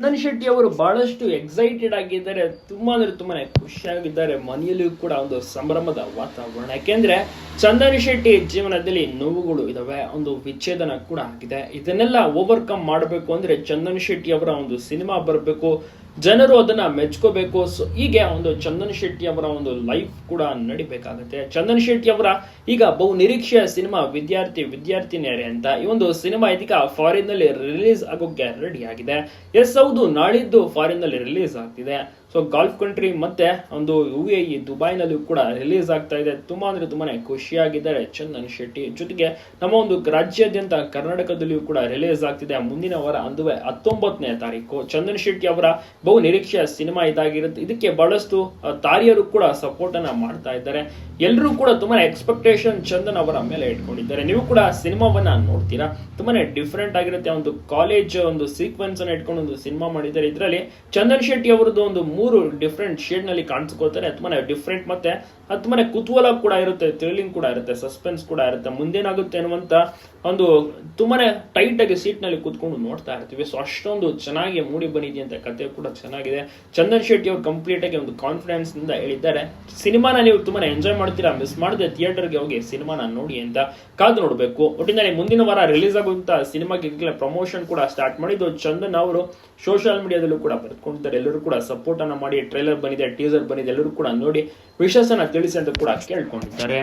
ಚಂದನ್ ಶೆಟ್ಟಿ ಅವರು ಬಹಳಷ್ಟು ಎಕ್ಸೈಟೆಡ್ ಆಗಿದ್ದಾರೆ. ತುಂಬಾ ಅಂದ್ರೆ ತುಂಬಾನೇ ಖುಷಿಯಾಗಿದ್ದಾರೆ ಮನೆಯಲ್ಲಿಯೂ ಕೂಡ ಒಂದು ಸಂಭ್ರಮದ ವಾತಾವರಣ. ಯಾಕೆಂದ್ರೆ ಚಂದನ್ ಶೆಟ್ಟಿ ಜೀವನದಲ್ಲಿ ನೋವುಗಳು ಇದಾವೆ. ಒಂದು ವಿಚ್ಛೇದನ ಕೂಡ ಆಗಿದೆ. ಇದನ್ನೆಲ್ಲ ಓವರ್ಕಮ್ ಮಾಡಬೇಕು ಅಂದ್ರೆ ಚಂದನ್ ಶೆಟ್ಟಿ ಅವರ ಒಂದು ಸಿನಿಮಾ ಬರಬೇಕು. ಜನರು ಅದನ್ನ ಮೆಚ್ಕೋಬೇಕು. ಸೊ ಹೀಗೆ ಒಂದು ಚಂದನ್ ಶೆಟ್ಟಿ ಅವರ ಒಂದು ಲೈಫ್ ಕೂಡ ನಡಿಬೇಕಾಗುತ್ತೆ. ಚಂದನ್ ಶೆಟ್ಟಿ ಅವರ ಈಗ ಬಹು ನಿರೀಕ್ಷೆಯ ಸಿನಿಮಾ ವಿದ್ಯಾರ್ಥಿ, ವಿದ್ಯಾರ್ಥಿನಿಯರೇ ಅಂತ ಈ ಒಂದು ಸಿನಿಮಾ ಇದೀಗ ಫಾರಿನ್ನಲ್ಲಿ ರಿಲೀಸ್ ಆಗೋಕೆ ರೆಡಿ ಆಗಿದೆ. ಎಸ್ ಹೌದು, ನಾಳಿದ್ದು ಫಾರಿನ್ನಲ್ಲಿ ರಿಲೀಸ್ ಆಗ್ತಿದೆ. ಸೊ ಗಾಲ್ಫ್ ಕಂಟ್ರಿ ಮತ್ತೆ ಒಂದು ಯು ಎ ಇ ದುಬೈನಲ್ಲೂ ಕೂಡ ರಿಲೀಸ್ ಆಗ್ತಾ ಇದೆ. ತುಂಬಾ ಅಂದ್ರೆ ತುಂಬಾನೇ ಖುಷಿಯಾಗಿದ್ದಾರೆ ಚಂದನ್ ಶೆಟ್ಟಿ. ಜೊತೆಗೆ ನಮ್ಮ ಒಂದು ರಾಜ್ಯಾದ್ಯಂತ ಕರ್ನಾಟಕದಲ್ಲಿಯೂ ಕೂಡ ರಿಲೀಸ್ ಆಗ್ತಿದೆ. ಮುಂದಿನ ವಾರ ಅಂದುವೆ ಹತ್ತೊಂಬತ್ತನೇ ತಾರೀಕು. ಚಂದನ್ ಶೆಟ್ಟಿ ಅವರ ಬಹು ನಿರೀಕ್ಷೆಯ ಸಿನಿಮಾ ಇದಾಗಿರುತ್ತೆ. ಇದಕ್ಕೆ ಬಹಳಷ್ಟು ತಾರಿಯರು ಕೂಡ ಸಪೋರ್ಟ್ ಅನ್ನ ಮಾಡ್ತಾ ಇದ್ದಾರೆ. ಎಲ್ಲರೂ ಕೂಡ ತುಂಬಾನೇ ಎಕ್ಸ್ಪೆಕ್ಟೇಷನ್ ಚಂದನ್ ಅವರ ಮೇಲೆ ಇಟ್ಕೊಂಡಿದ್ದಾರೆ. ನೀವು ಕೂಡ ಸಿನಿಮಾವನ್ನ ನೋಡ್ತೀರಾ? ತುಂಬಾನೇ ಡಿಫ್ರೆಂಟ್ ಆಗಿರುತ್ತೆ. ಒಂದು ಕಾಲೇಜ್ ಒಂದು ಸೀಕ್ವೆನ್ಸ್ ಅನ್ನ ಇಟ್ಕೊಂಡು ಒಂದು ಸಿನಿಮಾ ಮಾಡಿದ್ದಾರೆ. ಇದರಲ್ಲಿ ಚಂದನ್ ಶೆಟ್ಟಿ ಅವರದ್ದು ಒಂದು ಮೂರು ಡಿಫ್ರೆಂಟ್ ಶೇಡ್ನಲ್ಲಿ ಕಾಣಿಸ್ಕೊಳ್ತಾರೆ. ತುಂಬಾನೇ ಡಿಫ್ರೆಂಟ್ ಮತ್ತೆ ತುಂಬಾನೇ ಕುತೂಹಲ ಕೂಡ ಇರುತ್ತೆ ಥ್ರಿಲ್ಲಿಂಗ್ ಕೂಡ ಇರುತ್ತೆ ಸಸ್ಪೆನ್ಸ್ ಕೂಡ ಇರುತ್ತೆ. ಮುಂದೇನಾಗುತ್ತೆ ಅನ್ನುವಂತ ಒಂದು ತುಂಬಾ ಟೈಟ್ ಆಗಿ ಸೀಟ್ನಲ್ಲಿ ಕುತ್ಕೊಂಡು ನೋಡ್ತಾ ಇರ್ತೀವಿ. ಸೊ ಅಷ್ಟೊಂದು ಚೆನ್ನಾಗಿ ಮೂಡಿ ಬಂದಿದೆ ಅಂತ ಕತೆ ಕೂಡ ಚೆನ್ನಾಗಿದೆ. ಚಂದನ್ ಶೆಟ್ಟಿ ಅವರು ಕಂಪ್ಲೀಟ್ ಆಗಿ ಒಂದು ಕಾನ್ಫಿಡೆನ್ಸ್ ಇಂದ ಹೇಳಿದ್ದಾರೆ. ಸಿನಿಮಾನ ನೀವು ತುಂಬಾನೇ ಎಂಜಾಯ್ ಮಾಡ್ತೀರಾ ಮಿಸ್ ಮಾಡದೆ ಥಿಯೇಟರ್ಗೆ ಹೋಗಿ ಸಿನಿಮಾನ ನೋಡಿ ಅಂತ ಕಾದು ನೋಡಬೇಕು. ಒಟ್ಟಿನಲ್ಲಿ ಮುಂದಿನ ವಾರ ರಿಲೀಸ್ ಆಗುವಂತ ಸಿನಿಮಾಗೆ ಪ್ರಮೋಷನ್ ಕೂಡ ಸ್ಟಾರ್ಟ್ ಮಾಡಿದ್ದು ಚಂದನ್ ಅವರು. ಸೋಷಿಯಲ್ ಮೀಡಿಯಾದಲ್ಲೂ ಕೂಡ ಬರ್ಕೊಂಡಿದ್ದಾರೆ ಎಲ್ಲರೂ ಕೂಡ ಸಪೋರ್ಟ್ ಅನ್ನ ಮಾಡಿ ಟ್ರೈಲರ್ ಬಂದಿದೆ ಟೀಸರ್ ಬಂದಿದೆ, ಎಲ್ಲರೂ ಕೂಡ ನೋಡಿ, ವಿಶೇಷನ ತಿಳಿಸಿ ಅಂತ ಕೂಡ ಕೇಳ್ಕೊಂಡಿದ್ದಾರೆ.